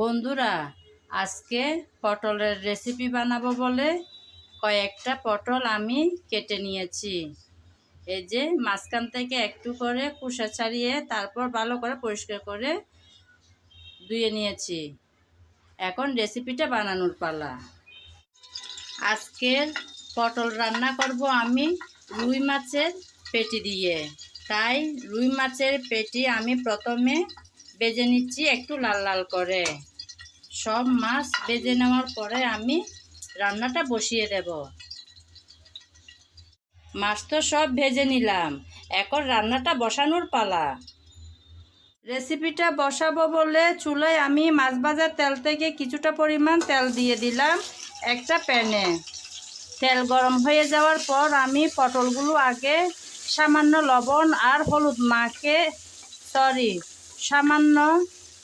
বন্ধুরা, আজকে পটলের রেসিপি বানাবো বলে কয়েকটা পটল আমি কেটে নিয়েছি। এই যে মাঝখান থেকে একটু করে কুসা ছাড়িয়ে তারপর ভালো করে পরিষ্কার করে ধুয়ে নিয়েছি। এখন রেসিপিটা বানানোর পালা। আজকের পটল রান্না করব আমি রুই মাছের পেটি দিয়ে। তাই রুই মাছের পেটি আমি প্রথমে বেজে নিচ্ছি একটু লাল লাল করে। সব মাছ বেজে নেওয়ার পরে আমি রান্নাটা বসিয়ে দেব। মাছ তো সব ভেজে নিলাম। এখন রান্নাটা বসানোর পালা। রেসিপিটা বসাবো বলে চুলায় আমি মাছ ভাজার তেল থেকে কিছুটা পরিমাণ তেল দিয়ে দিলাম একটা প্যানে। তেল গরম হয়ে যাওয়ার পর আমি পটলগুলো আগে সামান্য লবণ আর হলুদ মাখে সরি সামান্য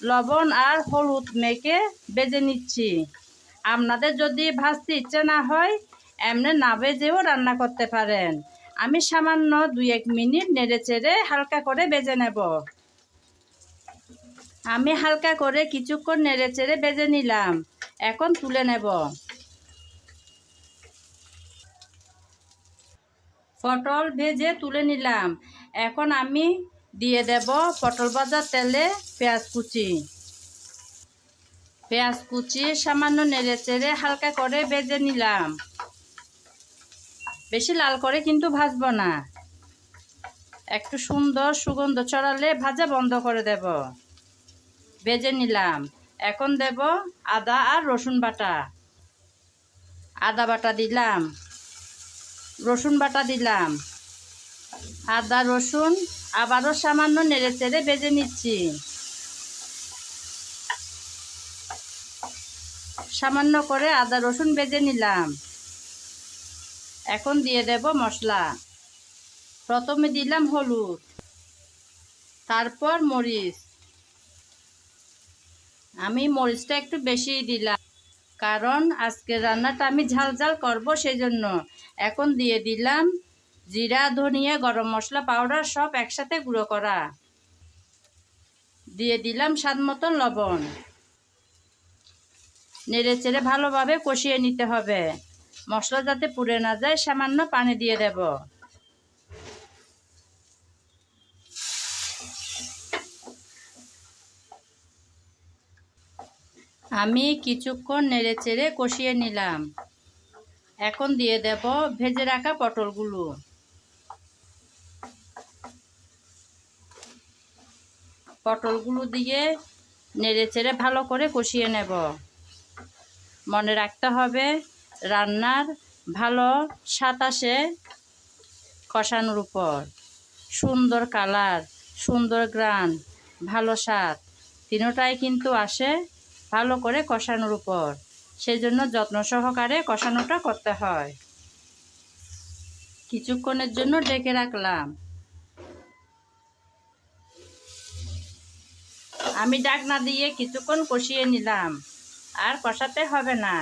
লবণ আর হলুদ মেখে বেজে নিচ্ছি। আপনাদের যদি ভাজতে ইচ্ছে না হয়, এমনি না বেজেও রান্না করতে পারেন। আমি সামান্য দুই এক মিনিট নেড়ে চেড়ে হালকা করে বেজে নেব। আমি হালকা করে কিছুক্ষণ নেড়ে চেড়ে বেজে নিলাম। এখন তুলে নেব। পটল ভেজে তুলে নিলাম। এখন আমি দিয়ে দেব পটল ভাজার তেলে পেঁয়াজ কুচি। পেঁয়াজ কুচি সামান্য নেড়ে চেড়ে হালকা করে বেজে নিলাম। বেশি লাল করে কিন্তু ভাজবো না। একটু সুন্দর সুগন্ধ ছড়ালে ভাজা বন্ধ করে দেব। বেজে নিলাম। এখন দেব আদা আর রসুন বাটা। আদা বাটা দিলাম। রসুন বাটা দিলাম। আদা, রসুন আবারও সামান্য নেড়ে চেড়ে বেজে নিচ্ছি। সামান্য করে আদা, রসুন বেজে নিলাম। এখন দিয়ে দেব মশলা। প্রথমে দিলাম হলুদ, তারপর মরিচ। আমি মরিচটা একটু বেশিই দিলাম, কারণ আজকে রান্নাটা আমি ঝাল ঝাল করব সেই জন্য এখন দিয়ে দিলাম জিরা, ধনিয়া, গরম মশলা, পাউডার সব একসাথে গুঁড়ো করা। দিয়ে দিলাম স্বাদ মতন লবণ। নেড়ে চেড়ে ভালোভাবে কষিয়ে নিতে হবে। মশলা যাতে পুড়ে না যায়, সামান্য পানি দিয়ে দেব। আমি কিছুক্ষণ নেড়ে চেড়ে কষিয়ে নিলাম। এখন দিয়ে দেব ভেজে রাখা পটলগুলো। পটলগুলো দিয়ে নেড়ে চেড়ে ভালো করে কষিয়ে নেব। মনে রাখতে হবে, রান্নার ভালো স্বাদ আসে কষানোর উপর। সুন্দর কালার, সুন্দর গ্রান, ভালো স্বাদ, তিনোটাই কিন্তু আসে ভালো করে কষানোর উপর। সেই জন্য যত্ন সহকারে কষানোটা করতে হয়। কিছুক্ষণের জন্য ডেকে রাখলাম। আমি ডাকনা দিয়ে কিছুক্ষণ কষিয়ে নিলাম। আর কষাতে হবে না।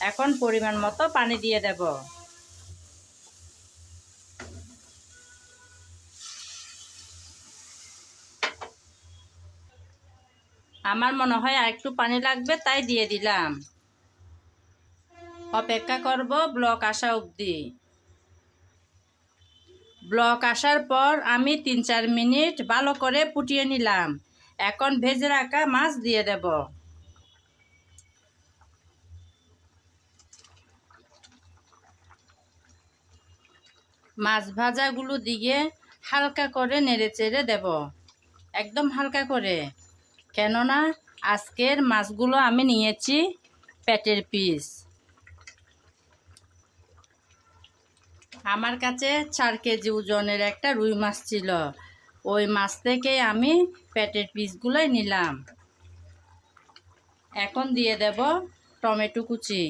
এখন পরিমাণ মতো পানি দিয়ে দেব। আমার মনে হয় আর একটু পানি লাগবে, তাই দিয়ে দিলাম। অপেক্ষা করব ব্লক আসা অবধি। ব্লক আসার পর আমি তিন চার মিনিট ভালো করে ফুটিয়ে নিলাম। এখন ভেজে রাখা মাছ দিয়ে দেব। মাছ ভাজাগুলো দিয়ে হালকা করে নেড়ে চেড়ে দেব। একদম হালকা করে। কেননা আজকের মাছগুলো আমি নিয়েছি পেটের পিস। আমার কাছে চার কেজি ওজনের একটা রুই মাছ ছিল। ওই মাছ থেকে আমি পেটের পিসগুলোই নিলাম। এখন দিয়ে দেব টমেটো কুচি।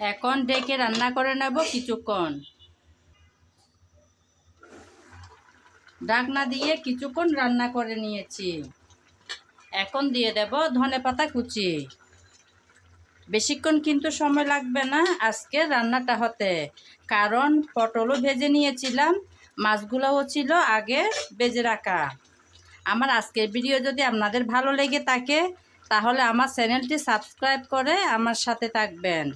এখন ডেকে রান্না করে নেব কিছুক্ষণ। ডাকনা দিয়ে কিছুক্ষণ রান্না করে নিয়েছি। এখন দিয়ে দেব ধনে পাতা কুচি। বেশিক্ষণ কিন্তু সময় লাগবে না আজকে রান্নাটা হতে। কারণ পটলও ভেজে নিয়েছিলাম, মাছগুলোও ছিল আগে বেজে রাখা। আমার আজকের ভিডিও যদি আপনাদের ভালো লেগে থাকে, তাহলে আমার চ্যানেলটি সাবস্ক্রাইব করে আমার সাথে থাকবেন।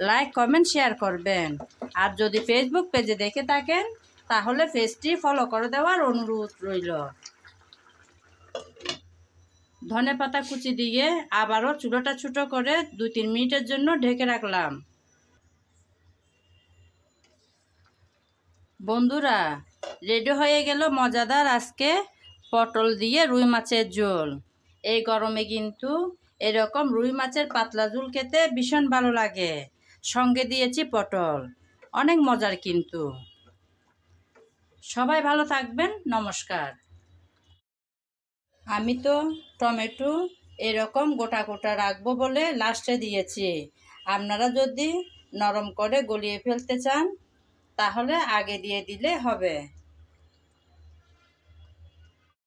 লাইক, কমেন্ট, শেয়ার করবেন। আর যদি ফেসবুক পেজে দেখে থাকেন, তাহলে পেজটি ফলো করে দেওয়ার অনুরোধ রইল। ধনে পাতা কুচি দিয়ে আবারও চুলোটা ছোটো করে দুই তিন মিনিটের জন্য ঢেকে রাখলাম। বন্ধুরা, রেডি হয়ে গেল মজাদার আজকে পটল দিয়ে রুই মাছের ঝোল। এই গরমে কিন্তু এরকম রুই মাছের পাতলা ঝোল খেতে ভীষণ ভালো লাগে। সঙ্গে দিয়েছি পটল। অনেক মজার কিন্তু। সবাই ভালো থাকবেন। নমস্কার। আমি তো টমেটো এরকম গোটা গোটা রাখব বলে লাস্টে দিয়েছি। আপনারা যদি নরম করে গলিয়ে ফেলতে চান, তাহলে আগে দিয়ে দিলে হবে।